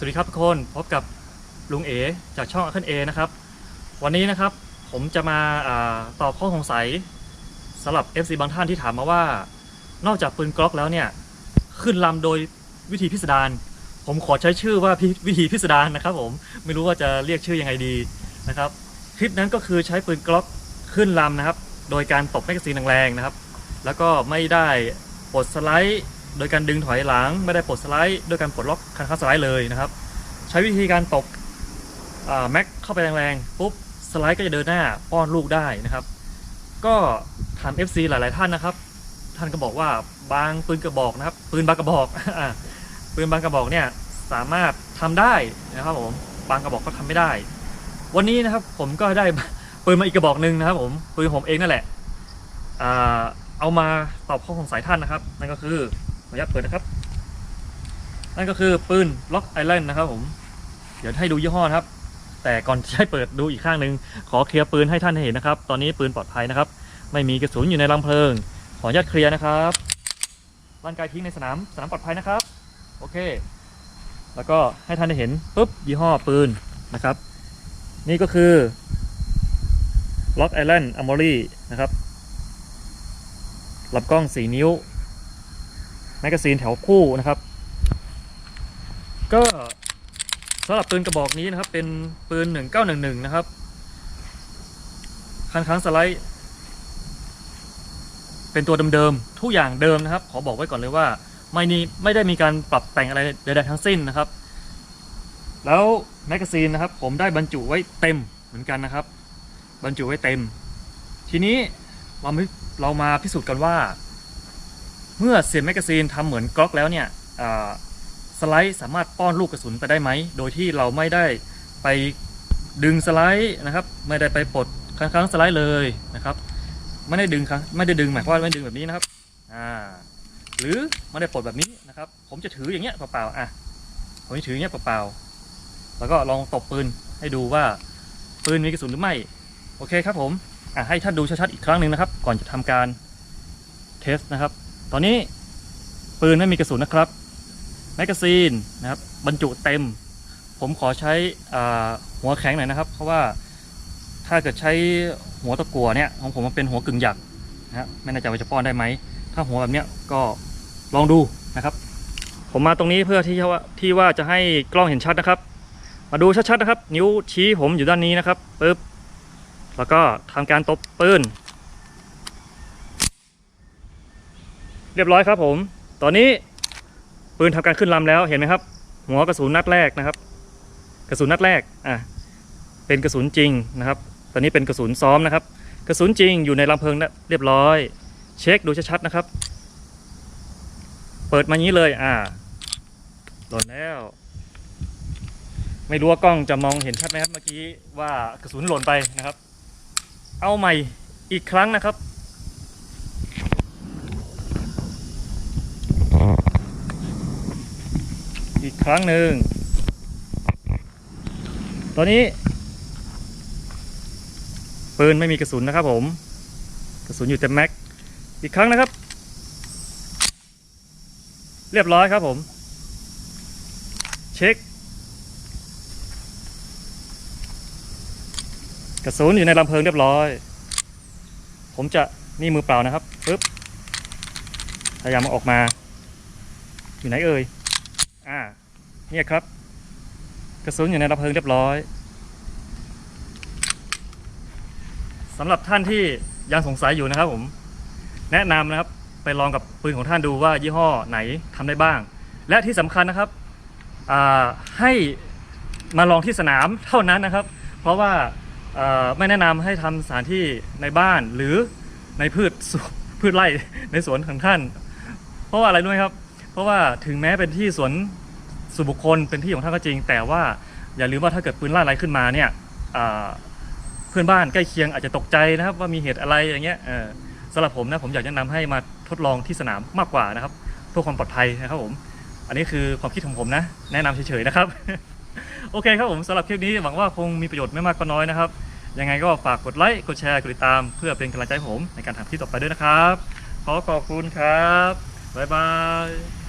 สวัสดีครับทุกคนพบกับลุงเอจากช่องอัคเเอนะครับ วันนี้นะครับผมจะมาอาตอบข้อสงสัยสำหรับ FC บางท่านที่ถามมาว่า นอกจากปืนกล็อกแล้วเนี่ย ขึ้นลำโดยวิธีพิสดารผมขอใช้ชื่อว่าพิวิธีพิสดารนะครับ ผมไม่รู้ว่าจะเรียกชื่อยังไงดีนะครับ คลิปนั้นก็คือใช้ปืนกล็อกขึ้นลำนะครับ โดยการตบแมกกาซีนแรงๆนะครับ แล้วก็ไม่ได้ปลดสไลด์โดยการดึงถอยหลัง ไม่ได้ปลดสไลด์โดยการปลดล็อกคันค้าสไลด์เลยนะครับ ใช้วิธีการตบอ่าแม็กเข้าไปแรงๆปุ๊บสไลด์ก็จะเดินหน้าป้อนลูกได้นะครับ ก็ถาม FC หลายๆท่านนะครับ ท่านก็บอกว่าบางปืนกระบอกนะครับ ปืนบางกระบอกปืนบางกระบอกเนี่ยสามารถทำได้นะครับผมบางกระบอกก็ทำไม่ได้ วันนี้นะครับผมก็ได้ปืนมาอีกกระบอกหนึ่งนะครับ ผมปืนผมเองนั่นแหละเอามาตอบข้อสงสัยท่านนะครับ นั่นก็คือขออนุญาตเปิดนะครับ นั่นก็คือปืนล็อกไอแลนด์นะครับผมเดี๋ยวให้ดูยี่ห้อครับ แต่ก่อนจะให้เปิดดูอีกข้างหนึ่งขอเคลียร์ปืนให้ท่านเห็นนะครับ ตอนนี้ปืนปลอดภัยนะครับ ไม่มีกระสุนอยู่ในลำเพลิง ขออนุญาตเคลียร์นะครับร่างกายทิ้งในสนามสนามปลอดภัยนะครับ โอเค แล้วก็ให้ท่านได้เห็นปุ๊บยี่ห้อปืนนะครับ นี่ก็คือ Lock Island Amory นะครับลำกล้อง 4 นิ้ว แมกกาซีนแถวคู่นะครับ ก็สำหรับปืนกระบอกนี้นะครับ เป็นปืน 1911 นะครับ คันค้างสไลด์ เป็นตัวเดิมๆทุกอย่างเดิมนะครับ ขอบอกไว้ก่อนเลยว่า ไม่นี่ไม่ได้มีการปรับแต่งอะไรใดๆทั้งสิ้นนะครับ แล้วแมกกาซีนนะครับ ผมได้บรรจุไว้เต็มเหมือนกันนะครับ บรรจุไว้เต็ม ทีนี้เราเรามาพิสูจน์กันว่า เมื่อเสียบแมกกาซีนทำเหมือนกล็อกแล้วเนี่ยอ่า สไลด์สามารถป้อนลูกกระสุนไปได้ไหม โดยที่เราไม่ได้ไปดึงสไลด์นะครับ ไม่ได้ไปปลดครั้งๆสไลด์เลยนะครับ ไม่ได้ดึงครั้งไม่ได้ดึงหมายความว่าไม่ดึงแบบนี้นะครับอ่าหรือไม่ได้ปลดแบบนี้นะครับ ผมจะถืออย่างเงี้ยเปล่าๆอะผมจะถืออย่างเงี้ยเปล่าๆแล้วก็ลองตบปืนให้ดูว่าปืนมีกระสุนหรือไม่โอเคครับผมอะให้ท่านดูชัดๆอีกครั้งหนึ่งนะครับ ก่อนจะทำการเทสนะครับ ตอนนี้ปืนไม่มีกระสุนนะครับ แมกกาซีนนะครับ บรรจุเต็ม ผมขอใช้หัวแข็งหน่อยนะครับ เพราะว่าถ้าเกิดใช้หัวตะกั่วเนี่ยของผมมันเป็นหัวกึ่งหยักนะไม่แน่ใจว่าจะป้อนได้ไหม ถ้าหัวแบบเนี้ยก็ลองดูนะครับ ผมมาตรงนี้เพื่อที่ว่าที่ว่าจะให้กล้องเห็นชัดนะครับ มาดูชัดๆนะครับ นิ้วชี้ผมอยู่ด้านนี้นะครับปึ๊บแล้วก็ทำการตบปืนเรียบร้อยครับผม ตอนนี้ ปืนทำการขึ้นลำแล้วเห็นไหมครับ หัวกระสุนนัดแรกนะครับ กระสุนนัดแรกอะเป็นกระสุนจริงนะครับ ตอนนี้เป็นกระสุนซ้อมนะครับ กระสุนจริงอยู่ในลำเพลิงนะเรียบร้อย เช็คดูชัดๆนะครับ เปิดมางี้เลยอ่าหล่นแล้ว ไม่รู้ว่ากล้องจะมองเห็นชัดไหมครับเมื่อกี้ว่ากระสุนหล่นไปนะครับ เอาใหม่อีกครั้งนะครับ อีก ครั้งหนึ่งตอนนี้ ปืนไม่มีกระสุนนะครับผม กระสุนอยู่เต็มแม็ก อีกครั้งนะครับ เรียบร้อยครับผม เช็ค กระสุนอยู่ในลำเพลิงเรียบร้อย ผมจะนี่มือเปล่านะครับปึ๊บพยายามออกมา อยู่ไหนเอ่ย อ่า เนี่ยครับ กระสุนอยู่ในลำเพลิงเรียบร้อยสำหรับท่านที่ยังสงสัยอยู่นะครับผม แนะนำนะครับไปลองกับปืนของท่านดูว่ายี่ห้อไหนทำได้บ้าง และที่สำคัญนะครับให้มาลองที่สนามเท่านั้นนะครับ เพราะว่าไม่แนะนำให้ทำสถานที่ในบ้านหรือในพืชสวนพืชไร่ในสวนของท่าน เพราะว่าอะไรรู้ไหมครับ เพราะว่าถึงแม้เป็นที่สวน ส่วนบุคคลเป็นที่ของท่านก็จริง แต่ว่าอย่าลืมว่าถ้าเกิดปืนลั่นอะไรขึ้นมาเนี่ยเพื่อนบ้านใกล้เคียงอาจจะตกใจนะครับว่ามีเหตุอะไรอย่างเงี้ยสำหรับผมนะผมอยากแนะนำให้มาทดลองที่สนามมากกว่านะครับเพื่อความปลอดภัยนะครับผม อันนี้คือความคิดของผมนะ แนะนำเฉยๆนะครับ โอเคครับผมสำหรับคลิปนี้หวังว่าคงมีประโยชน์ไม่มากก็น้อยนะครับ ยังไงก็ฝากกดไลค์กดแชร์กดติดตาม เพื่อเป็นกำลังใจผมในการทำคลิปต่อไปด้วยนะครับ ขอขอบคุณครับบ๊ายบาย